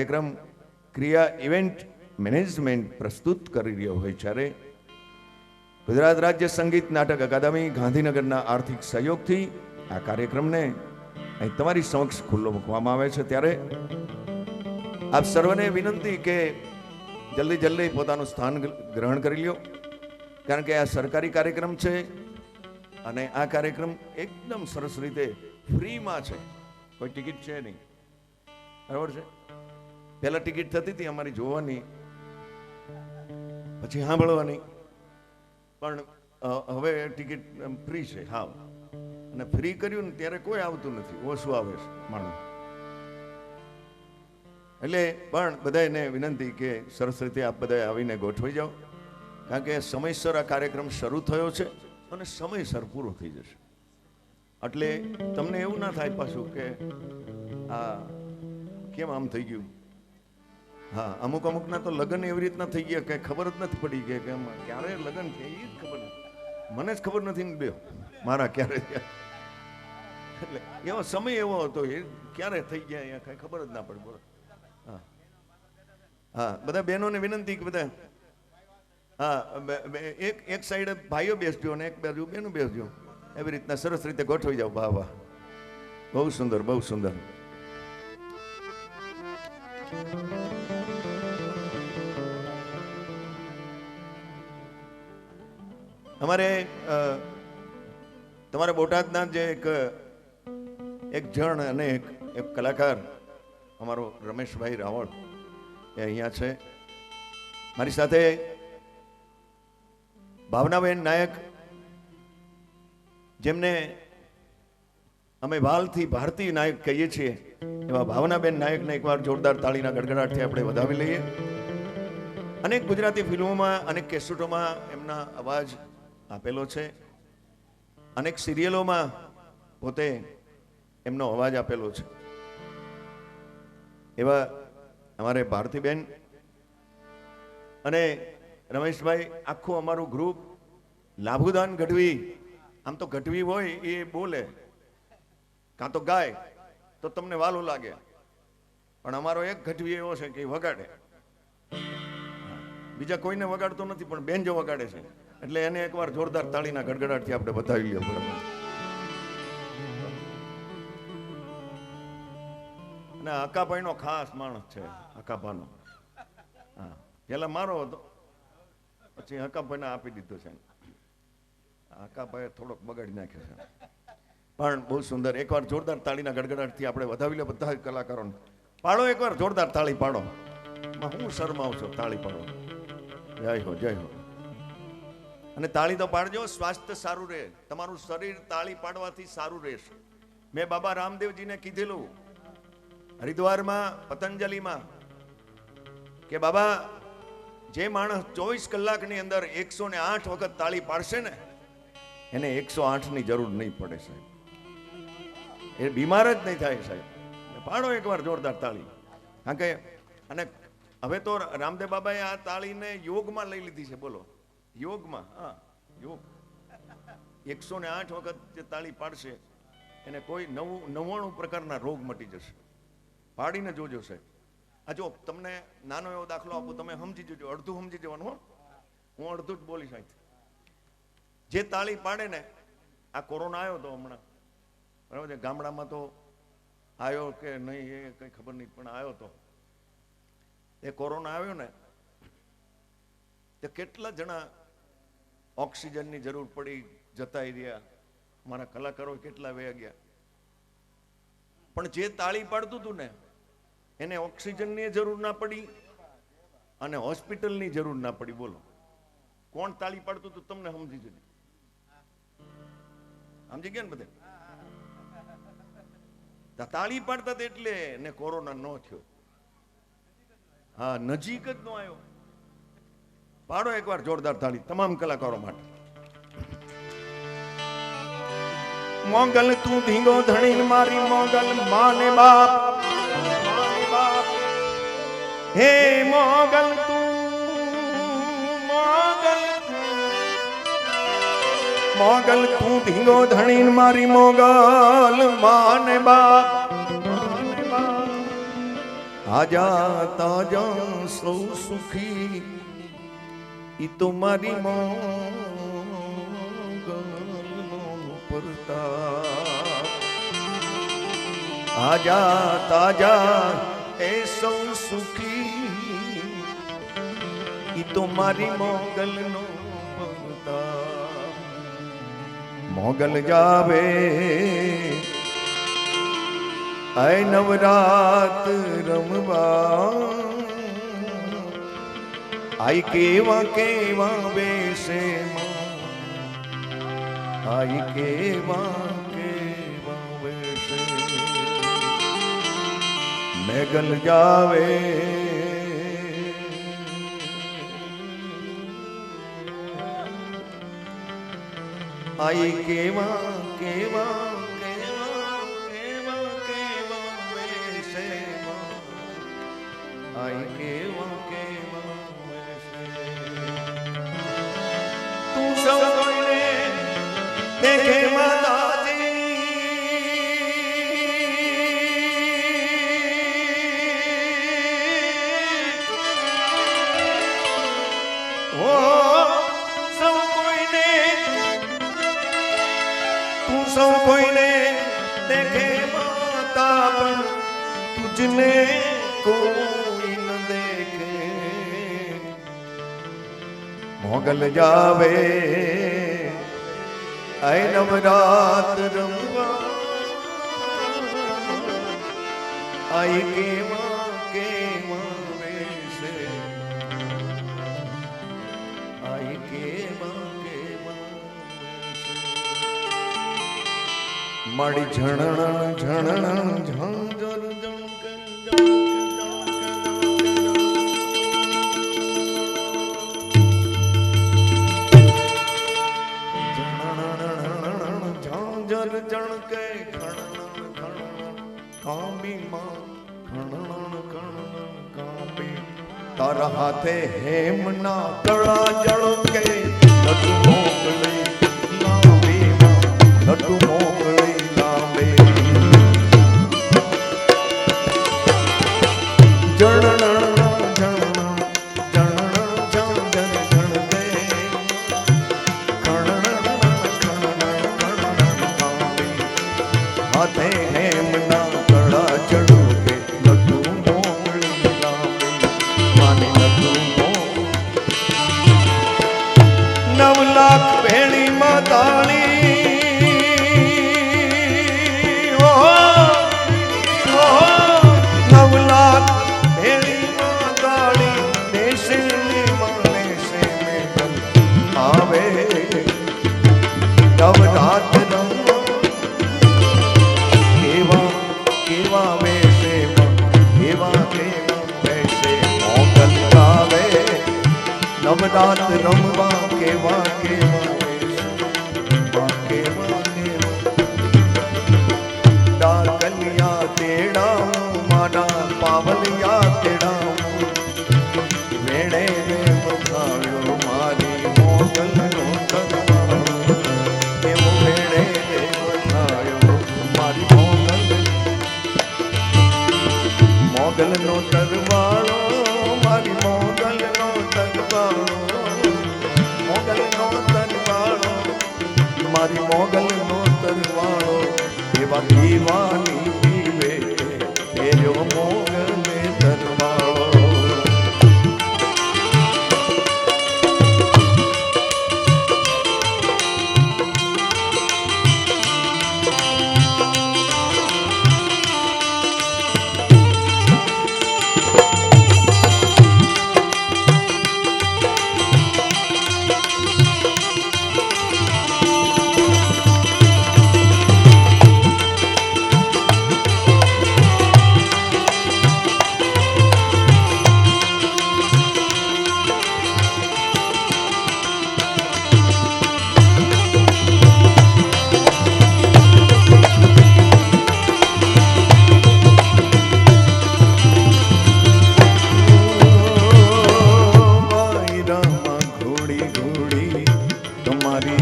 કાર્યક્રમ ક્રિયા event management પ્રસ્તુત કરી રહ્યો હોય ત્યારે ગુજરાત રાજ્ય સંગીત નાટક અકાદમી ગાંધીનગરના આર્થિક સહયોગથી આ કાર્યક્રમને અહીં તમારી સમક્ષ ખુલ્લો મૂકવામાં આવે છે. ત્યારે આપ સર્વને વિનંતી કે જલ્દી જલ્દી પોતાનું સ્થાન ગ્રહણ કરી લ્યો. કારણ કે આ સરકારી કાર્યક્રમ છે અને આ કાર્યક્રમ એકદમ સરસ રીતે ફ્રીમાં છે. કોઈ ટિકિટ છે નહીં. બરાબર છે? પહેલા ટિકિટ થતી હતી અમારી જોવાની. પછી સાંભળવાની. પણ હવે ટિકિટ ફ્રી છે હા અને ફ્રી કર્યું ને ત્યારે કોઈ આવતું નથી. ઓછું આવે છે માણસ એટલે, પણ બધાને વિનંતી કે સરસ રીતે આપ બધા આવીને ગોઠવી જાઓ. કારણ કે સમયસર આ કાર્યક્રમ શરૂ થયો છે અને સમયસર પૂરો થઈ જશે. એટલે તમને એવું ના થાય પાછું કે, આ કેમ આમ થઈ ગયું? હા, અમુક અમુકના તો લગ્ન એવી રીતના થઈ ગયા કે ખબર જ નથી પડી કે ક્યારે લગ્ન છે, એ જ ખબર નથી. મને જ ખબર નથી બે મારા ક્યારે એટલે એવો સમય એવો હતો, એ ક્યારે થઈ ગયા અહીંયા કઈ ખબર જ ના પડે, બોલો. હા. હા, બધા બહેનોને વિનંતી કે બધા, હા એક એક સાઈડે ભાઈઓ બેસજો અને એક બાજુ બહેનો બેસજો. એવી રીતના સરસ રીતે ગોઠવી જાઓ, વાહ વાહ. બહુ સુંદર બહુ સુંદર. અમારે તમારા બોટાદના જે એક એક જણ અને એક એક કલાકાર, અમારો રમેશભાઈ રાવળ, એ અહીંયા છે. મારી સાથે ભાવનાબેન નાયક, જેમને અમે વાલથી ભારતીય નાયક કહીએ છીએ, એવા ભાવનાબેન નાયકને એકવાર જોરદાર તાળીના ગડગડાટથી આપણે વધાવી લઈએ. અનેક ગુજરાતી ફિલ્મોમાં, અનેક કેસેટોમાં એમના અવાજ આપેલો છે. અનેક સિરિયલોમાં પોતે એમનો અવાજ આપેલો છે. એવા અમારે ભારતીબેન અને રમેશભાઈ, આખું અમારું ગ્રુપ લાભુદાન ગઢવી, આમ તો ગઢવી હોય એ બોલે. કાં તો ગાય, તો તમને વાલું લાગે. પણ અમારો એક ગઢવી એવો છે કે વગાડે. બીજા કોઈને વગાડતો નથી, પણ બેન જો વગાડે છે. એટલે એને એકવાર જોરદાર તાળીના ગડગડાટથી આપણે બતાવી લઈએ બરાબર અને અકાભાઈનો ખાસ માણસ છે અકાભાનો હા, પેલા મારો હતો. પછી હકાભાઈને આપી દીધો છે. હકાભાઈએ થોડોક બગાડી નાખ્યો છે. પણ બહુ સુંદર. એકવાર જોરદાર તાળીના ગડગડાટથી આપણે વધાવી લે બધા કલાકારોને. પાડો એકવાર જોરદાર તાળી પાડો. હું શરમાવું છું તાળી પાડો. જય હો જય હો. અને તાળી તો પાડજો, સ્વાસ્થ્ય સારું રહે. તમારું શરીર તાળી પાડવાથી સારું રહેશે. મેં બાબા રામદેવજીને કીધેલું, હરિદ્વારમાં, પતંજલિમાં, કે બાબા, જે માણસ ચોવીસ કલાકની અંદર એકસો ને આઠ વખત તાળી પાડશે ને, એને એકસો આઠની જરૂર નહીં પડે સાહેબ. એ બીમાર જ નહીં થાય સાહેબ. પાડો એકવાર જોરદાર તાળી. કારણ કે, અને હવે તો રામદેવ બાબાએ આ તાળીને યોગમાં લઈ લીધી છે, બોલો. યોગમાં? હા, યોગ. એકસો ને આઠ વખત જે તાળી પાડશે, એને કોઈ નવું, નવ્વાણું પ્રકારના રોગ મટી જશે. પાડીને જોજો સાહેબ. આ જો તમને નાનો એવો દાખલો આપો, તમે સમજી જજો, અડધું સમજી જવાનું હો. હું અડધું જ બોલીશ અહીંથી. જે તાળી પાડે ને, આ કોરોના આવ્યો તો હમણાં. બરાબર છે? ગામડામાં તો આવ્યો કે નહીં એ કંઈ ખબર નહીં, પણ આવ્યો તો. એ કોરોના આવ્યો ને, તે કેટલા જણા ઓક્સિજનની જરૂર પડી જતા રહ્યા. મારા કલાકારો કેટલા વયા ગયા. પણ જે તાળી પાડતું હતું ને, એને ઓક્સિજનની જરૂર ના પડી અને હોસ્પિટલની જરૂર ના પડી. બોલો, કોણ તાળી પાડતું હતું તમને સમજી જજો. સમજી ગયા ને બધે? તાળી પાડતા એટલે ને કોરોના ન થયો. હા, નજીક જ નો આવ્યો. પાડો એકવાર જોરદાર તાળી, તમામ કલાકારો માટે. મોગલ તું ધીંગો ધણી મારી મોગલ, માને બાપ હે મોગલ તું, મોગલ મોગલ તું ધીંગો ધણી મારી મોગલ માને બાપ. આજા તાજા સૌ સુખી ઈ તો મારી મોગલનો પરતાપ આજા તાજા એ સૌ સુખી ઈ તો મારી મોગલનો પરતાપ મોગલ જાવે આય નવરાત રમવા આઈ કેવા કેવા બેસે આઈ કેવા કેવા બેસે મેગલ જાવે. આઈ કેવા કેવા દેખે માતાજી ઓ સૌ કોઈને તું સૌ કોઈને દેખે માતા પણ તુજને કોઈ ન દેખે મોગલ જાવે આય નવરાત રમવા આય કેવા કેવા વેશે આય કેવા કેવા માડી ઝણણ ઝણણ ઝંઝર તારા હાથે હેમના તળા જણકે લટુ મોકલી લાંબી માં લટુ મોકલી.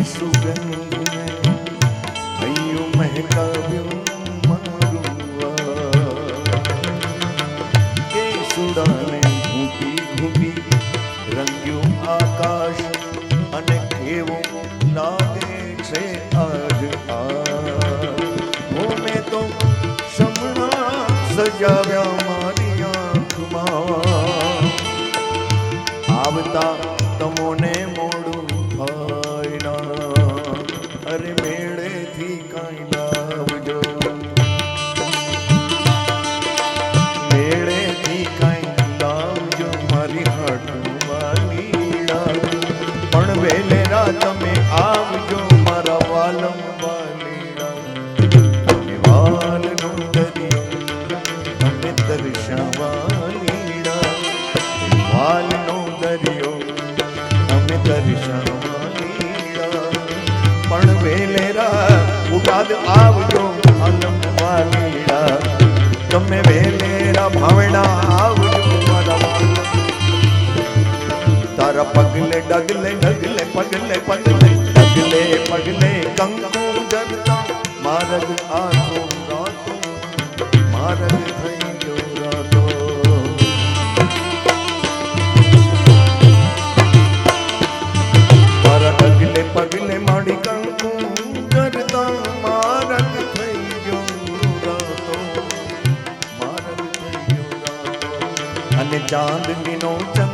સુગંધને અહીંયું મહેકાવ્યું કેસુડાને તો સમણા સજાવ્યા મારી આવતા તમોને વેલેરા તમે આવજો મારા વાલમ તમે વાલનો દરિયો વેલેરા. આવજો વાલીડા તમે વેલેરા ભાવડા આવજો તારા પગલે ડગલે ડગલે પગલે પગલે પગલે પગલે કંકુ જરતા મારગ આખો રાતો મારગ થઈ ગયો રાતો માડી કંકુ જરતા મારગ અને ચાંદનીનો ચંદરવો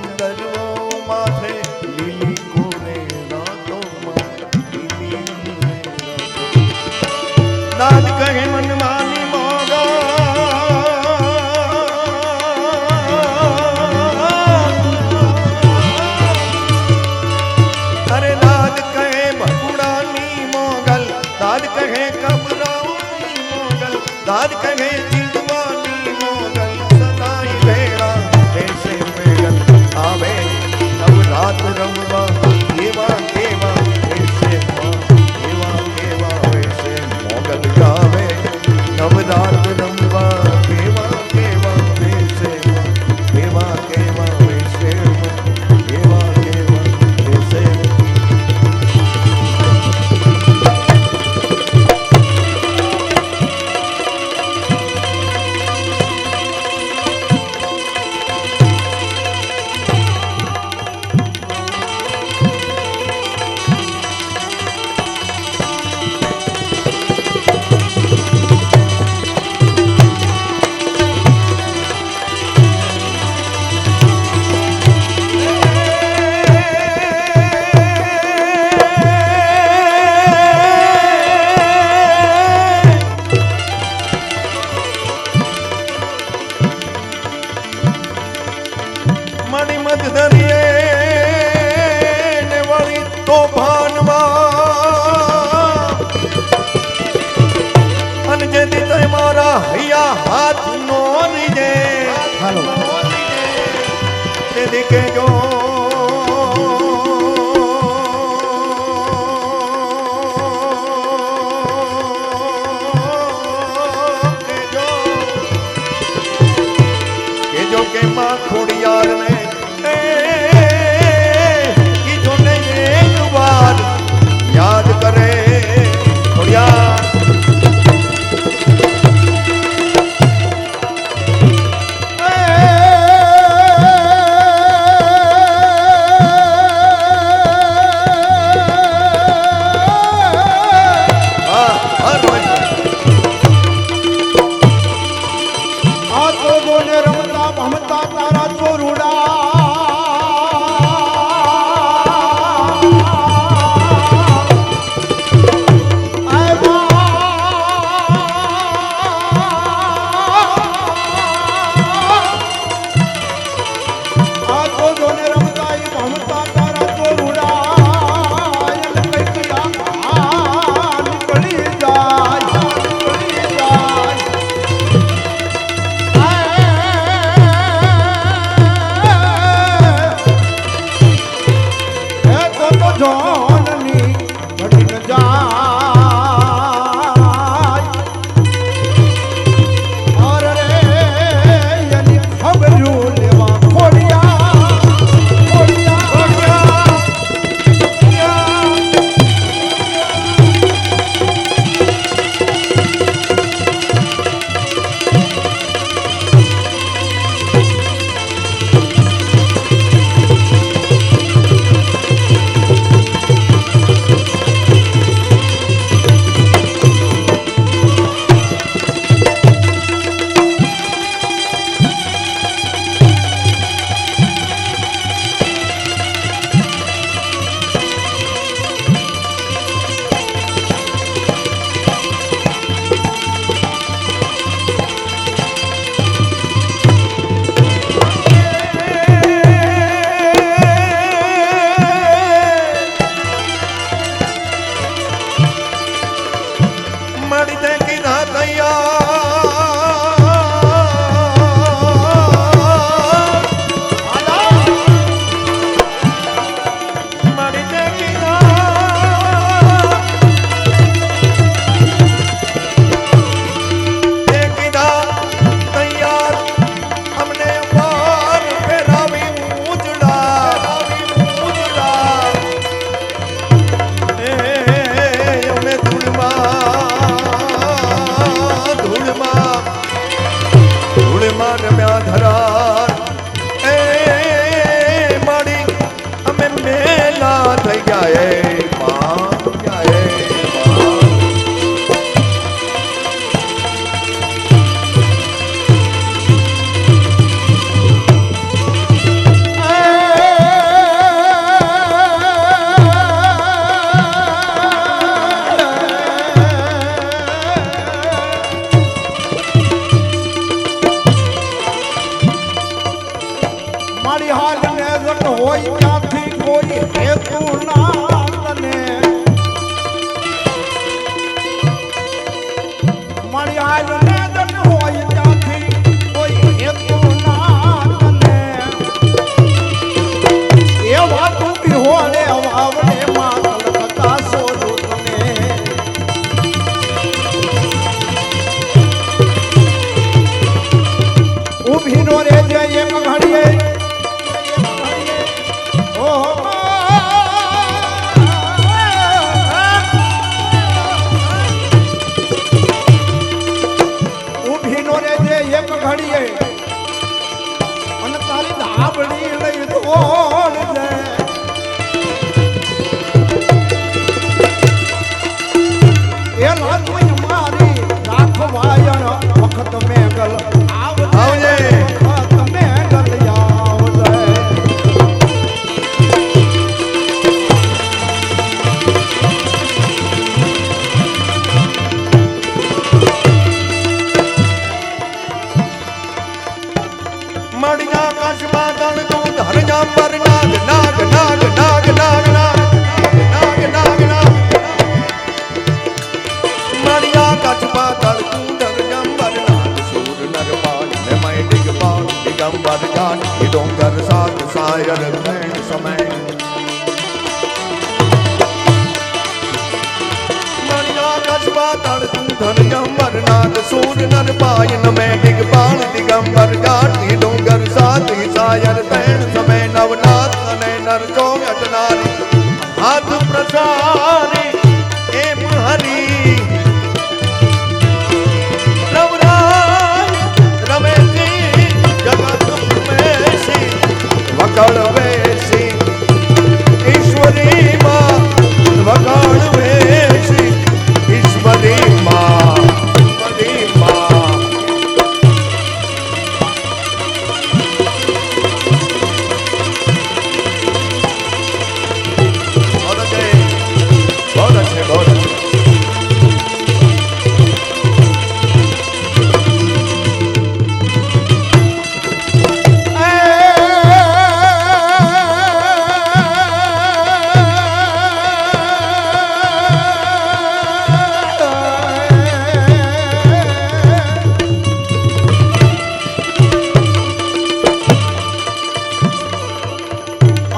Olha vem.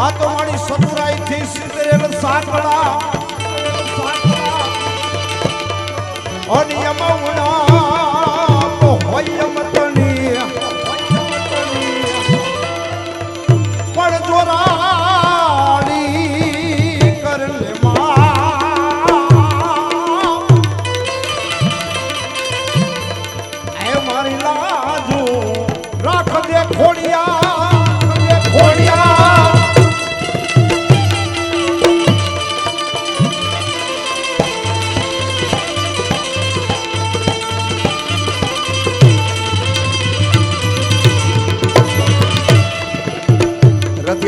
આ તો મારી સતુરાઈ થી સિદ્ધરેલ સાંકળા. અનિયમ ઉણા હોય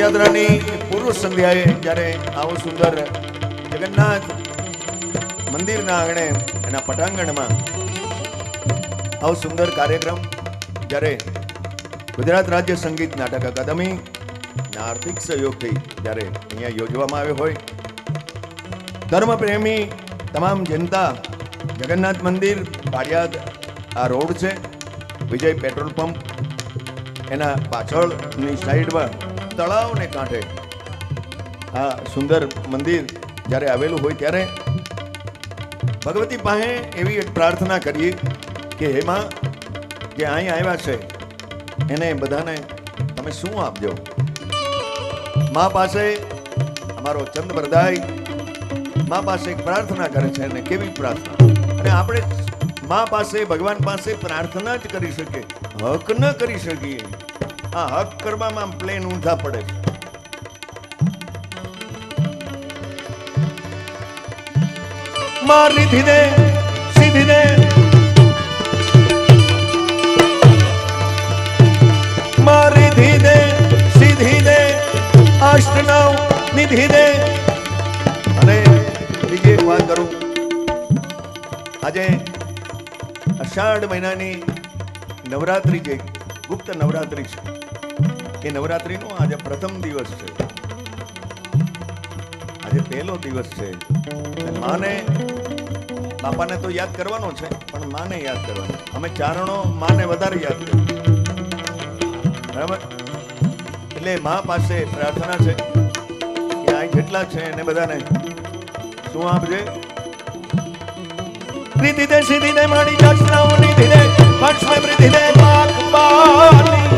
નવરાત્રાની પૂર્વ સંધ્યાએ જ્યારે આવું સુંદર જગન્નાથ મંદિરના આંગણે એના પટાંગણમાં આવો સુંદર કાર્યક્રમ, જ્યારે ગુજરાત રાજ્ય સંગીત નાટક અકાદમી આર્થિક સહયોગથી જ્યારે અહીંયા યોજવામાં આવ્યો હોય. ધર્મપ્રેમી તમામ જનતા જગન્નાથ મંદિર બારિયાદ આ રોડ છે, વિજય પેટ્રોલ પંપ, એના પાછળની સાઈડમાં તળાવને કાંઠે. આ સુંદર મંદિર જ્યારે આવેલું હોય ત્યારે ભગવતી પાસે એવી એક પ્રાર્થના કરીએ કે હેમાં જે અહીં આવ્યા છે, એને બધાને તમે શું આપજો? મા પાસે અમારો ચંદ બરદાઈ મા પાસે એક પ્રાર્થના કરે છે અને કેવી પ્રાર્થના? અને આપણે મા પાસે, ભગવાન પાસે પ્રાર્થના જ કરી શકીએ, હક ન કરી શકીએ. આ હક કરવામાં પ્લેન ઊંધા પડે છે. માર દે સીધી દે મારી રીધી સીધી દે અષ્ટ નિધિ દે. અને બીજી એક વાત કરું. આજે અષાઢ મહિનાની નવરાત્રી જે ગુપ્ત નવરાત્રી છે એ નવરાત્રીનો આજે પ્રથમ દિવસ છે. આજે પહેલો દિવસ છે. માને બાપાને તો યાદ કરવાનો છે, પણ માને યાદ કરવાનો. અમે ચારણો માને વધારે યાદ કરીએ. બરાબર? એટલે મા પાસે પ્રાર્થના છે કે આ જેટલા છે એને બધાને શું આપજે? પ્રીતિ દે સીધી દે માડી દર્શનાઓ નિધિ દે પક્ષ પ્રીતિ દે પાક પાલી